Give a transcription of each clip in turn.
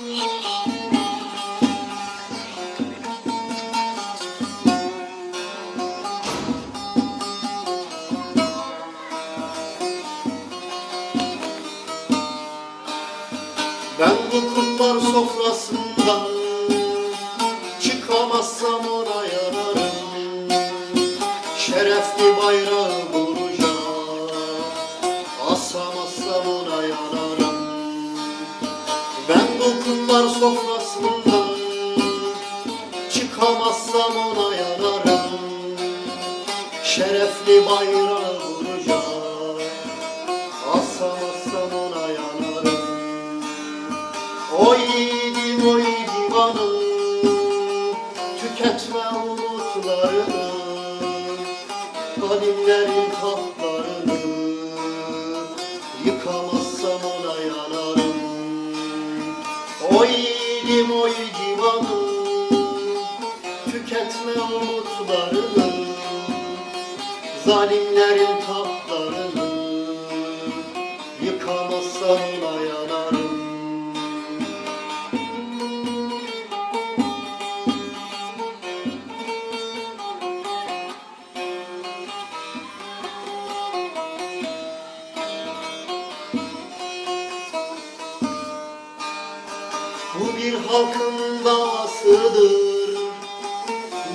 Ben bu kurtlar sofrasından çıkamazsam ona yanarım Şerefli bayrağı kurtlar sofrasından çıkamazsam ona yanarım Şerefli bayrağı vuracağım. Asamazsam ona yanarım. O yiğidim o divanım Tüketme umutlarını. Kalimlerin tahtlarını O yiğidim o divanım Tüketme umutlarını. Zalimlerin tahtlarını Bu bir halkın davasıdır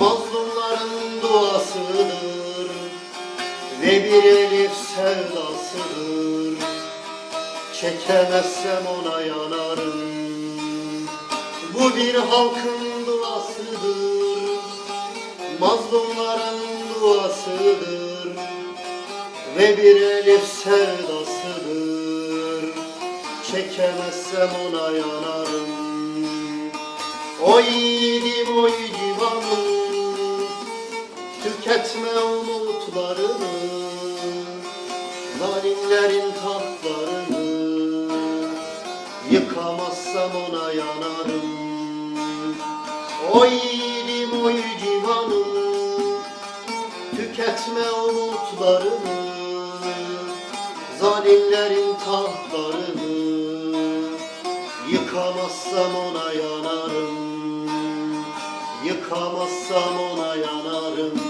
Mazlumların duasıdır. Ve bir elif sevdasıdır. Çekemezsem ona yanarım. Bu bir halkın duasıdır. Mazlumların duasıdır. Ve bir elif sevdasıdır Çekemezsem ona yanarım. O yiğidim o civanım Tüketme umutlarını Zalimlerin tahtlarını. Yıkamazsam ona yanarım. O yiğidim o civanım Tüketme umutlarını Zalimlerin tahtlarını Yıkamazsam ona yanarım. Yıkamazsam ona yanarım